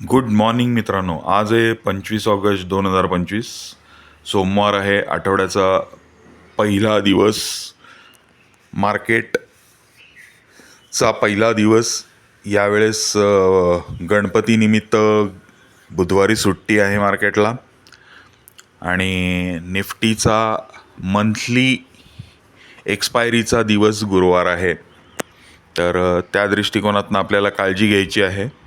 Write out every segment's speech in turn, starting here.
Good morning मित्रांनो. आज आहे पंचवीस ऑगस्ट दोन हजार पंचवीस. सोमवार आहे आठवड्याचा पहिला दिवस. मार्केटचा पहिला दिवस. यावेळेस गणपतीनिमित्त बुधवारी सुट्टी आहे मार्केटला. आणि निफ्टीचा मंथली एक्सपायरीचा दिवस गुरुवार आहे. तर त्या दृष्टिकोनातून आपल्याला काळजी घ्यायची आहे.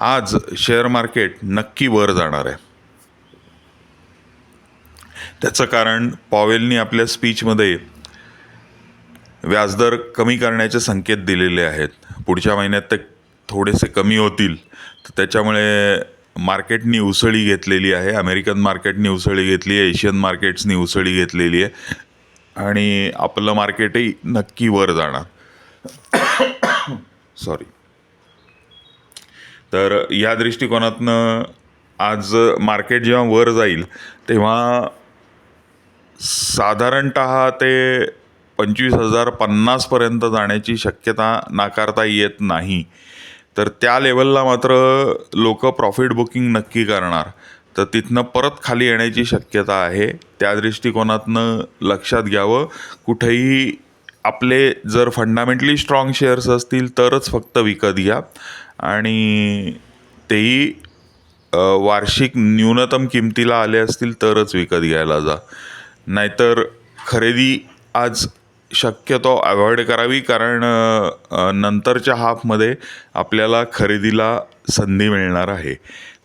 आज शेअर मार्केट नक्की वर जाणार आहे. त्याचं कारण पॉवेलनी आपल्या स्पीचमध्ये व्याजदर कमी करण्याचे संकेत दिलेले आहेत. पुढच्या महिन्यात ते थोडेसे कमी होतील. तर त्याच्यामुळे मार्केटनी उसळी घेतलेली आहे. अमेरिकन मार्केटनी उसळी घेतली आहे. एशियन मार्केट्सनी उसळी घेतलेली आहे. आणि आपलं मार्केटही नक्की वर जाणार. सॉरी तर या दृष्टिकोनातनं आज मार्केट जेव्हा वर जाईल तेव्हा साधारणत ते पंचवीस हजार पन्नासपर्यंत जाण्याची शक्यता नाकारता येत नाही. तर त्या लेवलला मात्र लोक प्रॉफिट बुकिंग नक्की करणार. तर तिथनं परत खाली येण्याची शक्यता आहे. त्या दृष्टिकोनातनं लक्षात घ्यावं. कुठेही आपले जर फंडामेंटली स्ट्रॉंग शेअर्स असतील तरच फक्त विकत घ्या. आणि तेही वार्षिक न्यूनतम किमतीला आले असतील तरच विकत घ्यायला जा. नाहीतर खरेदी आज शक्यतो अवॉइड करावी कारण नंतरच्या हाफमध्ये आपल्याला खरेदीला संधी मिळणार आहे.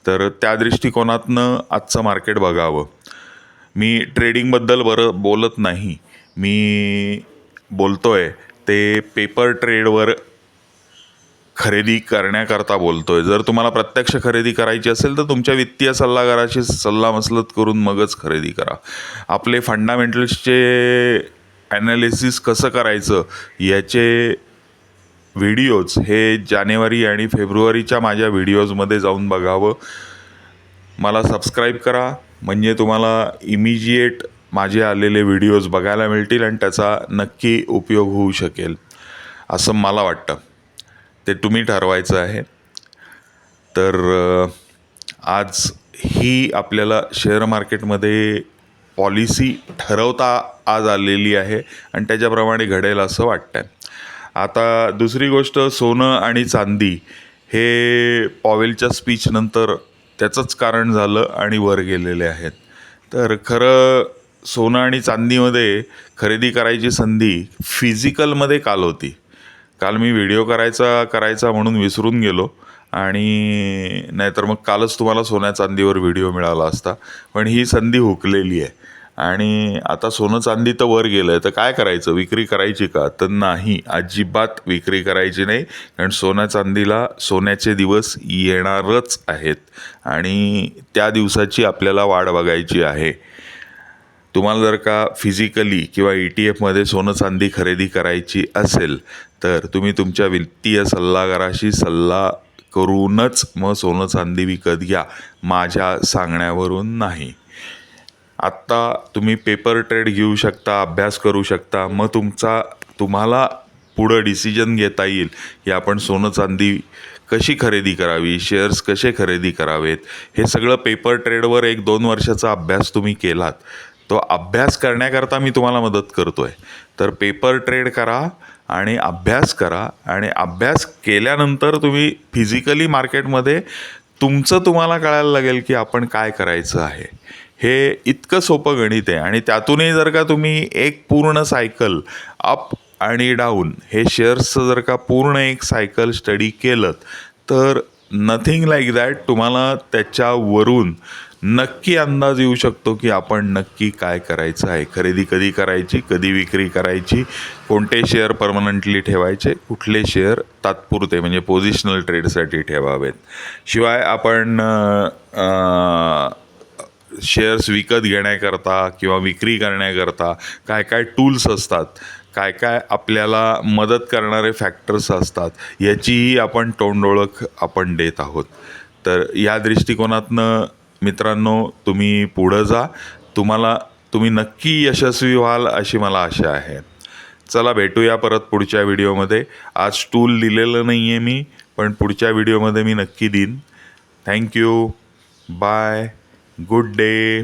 तर त्या दृष्टिकोनातनं आजचं मार्केट बघावं. मी ट्रेडिंगबद्दल बरं बोलत नाही. मी बोलतोय ते पेपर ट्रेडवर खरेदी करण्याकरता बोलतोय. जर तुम्हाला प्रत्यक्ष खरेदी करायची असेल तर तुमच्या वित्तीय सल्लागाराशी सल्लामसलत करून मगच खरेदी करा. आपले फंडामेंटल्सचे ॲनालिसिस कसं करायचं याचे व्हिडिओज हे जानेवारी आणि फेब्रुवारीच्या माझ्या व्हिडिओजमध्ये जाऊन बघावं. मला सबस्क्राईब करा. म्हणजे तुम्हाला इमिजिएट माझे आलेले व्हिडिओज बघायला मिळतील आणि त्याचा नक्की उपयोग होऊ शकेल असं मला वाटतं. ते तुम्ही ठरवायचं आहे. तर आज ही आपल्याला शेअर मार्केटमध्ये पॉलिसी ठरवता आज आलेली आहे आणि त्याच्याप्रमाणे घडेल असं वाटतं आहे आता दुसरी गोष्ट सोनं आणि चांदी हे पॉवेलच्या स्पीचनंतर त्याचंच कारण झालं आणि वर गेलेले आहेत. तर खरं सोनं आणि चांदीमध्ये खरेदी करायची संधी फिजिकलमध्ये काल होती. काल मी व्हिडिओ करायचा करायचा म्हणून विसरून गेलो आणि नाहीतर मग कालच तुम्हाला सोन्या चांदीवर व्हिडिओ मिळाला असता. पण ही संधी हुकलेली आहे. आणि आता सोनं चांदी तर वर गेलं आहे तर काय करायचं? विक्री करायची का? तर नाही. अजिबात विक्री करायची नाही. कारण सोन्या चांदीला सोन्याचे दिवस येणारच आहेत. आणि त्या दिवसाची आपल्याला वाढ बघायची आहे. तुम्हाला जर का फिजिकली किंवा ई टी एफमध्ये सोनं चांदी खरेदी करायची असेल तर तुम्ही तुमच्या वित्तीय सल्लागाराशी सल्ला करूनच मग सोनं चांदी विकत घ्या माझ्या सांगण्यावरून नाही. आत्ता तुम्ही पेपर ट्रेड घेऊ शकता अभ्यास करू शकता मग तुमचा तुम्हाला पुढं डिसिजन घेता येईल की आपण सोनं चांदी कशी खरेदी करावी शेअर्स कसे खरेदी करावेत हे सगळं पेपर ट्रेडवर एक दोन वर्षाचा अभ्यास तुम्ही केलात. तो अभ्यास करण्याकरता मी तुम्हाला मदत करतो आहे तर पेपर ट्रेड करा आणि अभ्यास करा आणि अभ्यास केल्यानंतर तुम्ही फिजिकली मार्केटमध्ये तुमचं तुम्हाला कळायला लागेल की आपण काय करायचं आहे. हे इतकं सोपं गणित आहे आणि त्यातूनही जर का तुम्ही एक पूर्ण सायकल अप आणि डाऊन हे शेअर्सचं जर का पूर्ण एक सायकल स्टडी केलं तर नथिंग लाईक दॅट तुम्हाला त्याच्यावरून नक्की अंदाज येऊ शकतो की आपण नक्की काय करायचं आहे. खरेदी कधी करायची कधी विक्री करायची कोणते शेअर परमनंटली ठेवायचे कुठले शेअर तात्पुरते म्हणजे पोझिशनल ट्रेडसाठी ठेवावेत. शिवाय आपण शेअर्स विकत घेण्याकरता किंवा विक्री करण्याकरता काय काय टूल्स असतात काय काय आपल्याला मदत करणारे फॅक्टर्स असतात याचीही आपण तोंडओळख आपण देत आहोत. तर या दृष्टिकोनातनं मित्रांनो तुम्ही पुढं जा. तुम्हाला तुम्ही नक्की यशस्वी व्हाल अशी मला आशा आहे. चला भेटूया परत पुढच्या व्हिडिओमध्ये. आज टूल दिलेलं नाही आहे मी पण पुढच्या व्हिडिओमध्ये मी नक्की देईन. Thank you bye good day